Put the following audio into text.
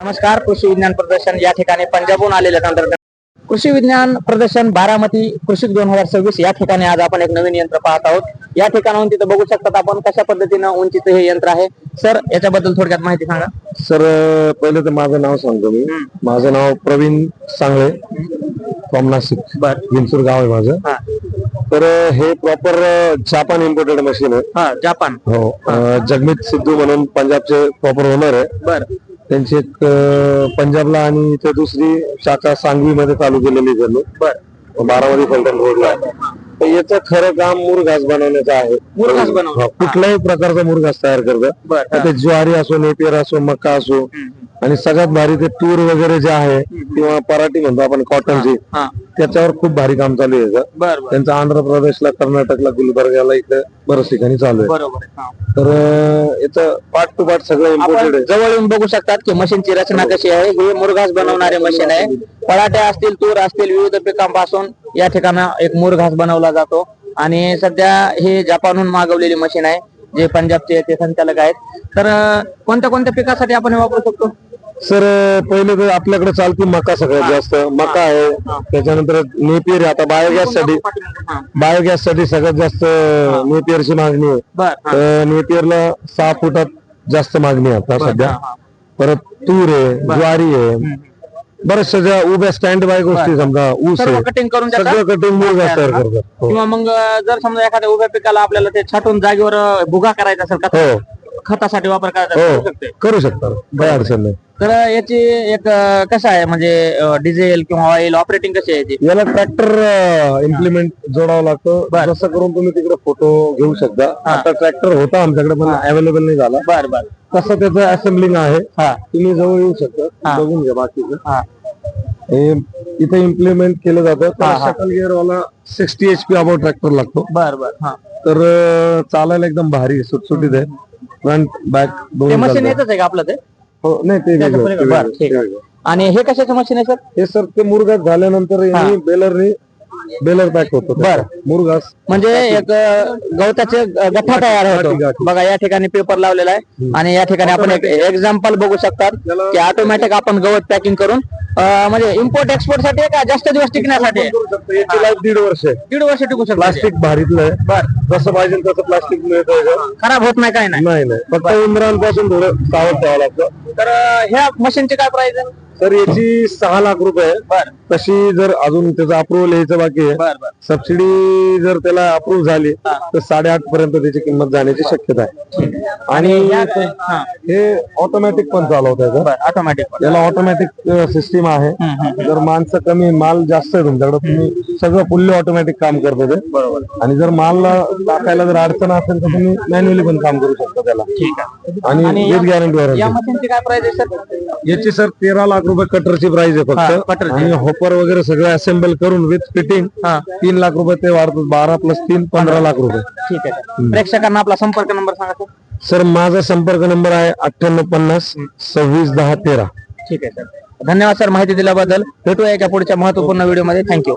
नमस्कार कृषी विज्ञान प्रदर्शन या ठिकाणी पंजाबहून आलेल्या तंत्रज्ञान कृषी विज्ञान प्रदर्शन बारामती कृषी दोन हजार सव्वीस या ठिकाणी आज आपण एक नवीन यंत्र पाहत आहोत. या ठिकाणाहून तिथं बघू शकतात आपण कशा पद्धतीनं उंचीचं हे यंत्र आहे. सर याच्याबद्दल थोडक्यात माहिती सांगा. सर पहिले तर माझं नाव सांगतो मी. माझं नाव प्रवीण सांगळे. फ्रॉम नाशिक विंचूर गाव आहे माझं. तर हे प्रॉपर जापान इम्पोर्टेड मशीन आहे. जापान. हो. जगमीत सिद्धू म्हणून पंजाबचे प्रॉपर ओनर आहे. बर. त्यांची एक पंजाबला आणि इथे दुसरी शाखा सांगवी मध्ये चालू केलेली बर. बारामती फलटण रोडला. तर याचं खरं काम मुरघास बनवण्याचं आहे. मुरघास बनवणं. हा, कुठल्याही प्रकारचा मुरघास तयार तर ते ज्वारी असो नेपियर असो मका असो आणि सगळ्यात भारी ते तूर वगैरे जे आहे किंवा पराठी म्हणतो आपण कॉटनची त्याच्यावर खूप भारी काम चालू आहे त्यांचं आंध्र प्रदेशला कर्नाटकला गुलबर्गाला इकडे बऱ्याच ठिकाणी चालू आहे. तर याचं पार्ट टू पार्ट सगळं इम्पोर्टेड आपण आहे. जवळ येऊन बघू शकतात की मशीनची रचना कशी आहे. हे मुरघास बनवणारे मशीन आहे. पराठे असतील तूर असतील विविध पिकांपासून या ठिकाणी एक मुरघास बनवला जातो. आणि सध्या हे जपानहून मागवलेली मशीन आहे जे पंजाबचे ते संचालक आहेत. तर अं, कोणत्या कोणत्या पिकासाठी आपण हे वापरू शकतो? सर पहिले तर आपल्याकडे चालते मका सगळ्यात जास्त. मका आहे. त्याच्यानंतर नेपियर आता बायोगॅससाठी. बायोगॅससाठी सगळ्यात जास्त नेपियरची मागणी आहे. नेपियरला सहा फुटात जास्त मागणी आहे आता सध्या. परत तूर आहे ज्वारी आहे. बऱ्याचशा ज्या उभ्या स्टँड बाय गोष्टी समजा ऊस आहे. कटिंग करून सगळं कटिंग मूळ तयार करतात. हो. किंवा मग जर समजा एखाद्या उभ्या पिकाला आपल्याला ते छाटून जागेवर भुगा करायचा असेल का? हो. खतासाठी वापर हो करू शकते करू शकता काय अडचण नाही. तर याची एक अं, कसं आहे म्हणजे डिझेल किंवा ऑइल ऑपरेटिंग कशी आहे याची? याला ट्रॅक्टर इम्प्लिमेंट जोडावं लागतं. जसं करून तुम्ही तिकडे फोटो घेऊ शकता. आता ट्रॅक्टर होता आमच्याकडे पण अवेलेबल नाही झाला. बर बर. तसं त्याचं असेंब्लिंग आहे. हा. तुम्ही जवळ येऊ शकता. बघून घ्या बाकीचं. हा. हे इथे इम्प्लिमेंट केलं जातं. शटल गिअर वाला sixty H P about tractor लागतो. बर बर. हा. तर अं, चालायला एकदम भारी सुटसुटीत आहे. फ्रंट बॅक ते मशीन येतच आहे का आपलं ते हो नाही ते त्याच्या वेगळं, ते पलीकडे? बरं, वेगळं, ठीक ते आहे. वेगळं. आणि हे कशाचं मशीन आहे सर हे सर ते मुरघास झाल्यानंतर यांनी बेलरनी बेलर पॅक होतो बर. मुरघास म्हणजे एक गवताचे गठ्ठा तयार होतो. बघा या ठिकाणी पेपर लावलेला आहे. आणि या ठिकाणी आपण एक एक्झाम्पल बघू शकतात की ऑटोमॅटिक आपण गवत पॅकिंग करून म्हणजे इम्पोर्ट एक्सपोर्टसाठी का? जास्त दिवस टिकण्यासाठी दीड वर्ष दीड वर्ष टिकू शकतो. प्लास्टिक भारीतलं आहे. बर. जसं पाहिजे तसं प्लास्टिक मिळतं. खराब होत नाही काय नाही. फक्त उंदरांपासून थोडं सावध ठेवावं लागतं. तर ह्या मशीनची काय प्राइस आहे? तर याची सहा लाख रुपये. बर. तशी जर अजून त्याचं अप्रुव्हल यायचं बाकी आहे बर बर. सबसिडी जर त्याला अप्रूव्ह झाली तर साडेआठ पर्यंत त्याची किंमत जाण्याची शक्यता आहे. आणि हा ऑटोमॅटिक पण चालवत आहे ऑटोमॅटिक याला ऑटोमॅटिक सिस्टीम आहे. जर माणसं कमी माल जास्त आहे तुमच्याकडे तुम्ही सगळं फुल्ली ऑटोमॅटिक काम करतो ते. बरोबर. आणि जर माल टाकायला जर अडचण असेल तर तुम्ही मॅन्युअली पण काम करू शकता त्याला. ठीक आहे. आणि विथ गॅरंटी या वॉरंटी मशीनची काय प्राइस आहे सर याची सर तेरा लाख रुपये कटरची प्राइस आहे हा, फक्त. आणि हॉपर वगैरे सगळं असेंबल करून विथ फिटिंग हा. तीन लाख रुपये ते वाढतात. बारा प्लस तीन पंधरा लाख रुपये. ठीक आहे प्रेक्षकांना आपला संपर्क नंबर सांगा सर सर माझा संपर्क नंबर आहे अठ्ठ्याण्णव पन्नास सव्वीस दहा तेरा. ठीक आहे सर धन्यवाद सर माहिती दिल्याबद्दल. भेटूया एका पुढच्या महत्त्वपूर्ण व्हिडिओमध्ये थँक्यू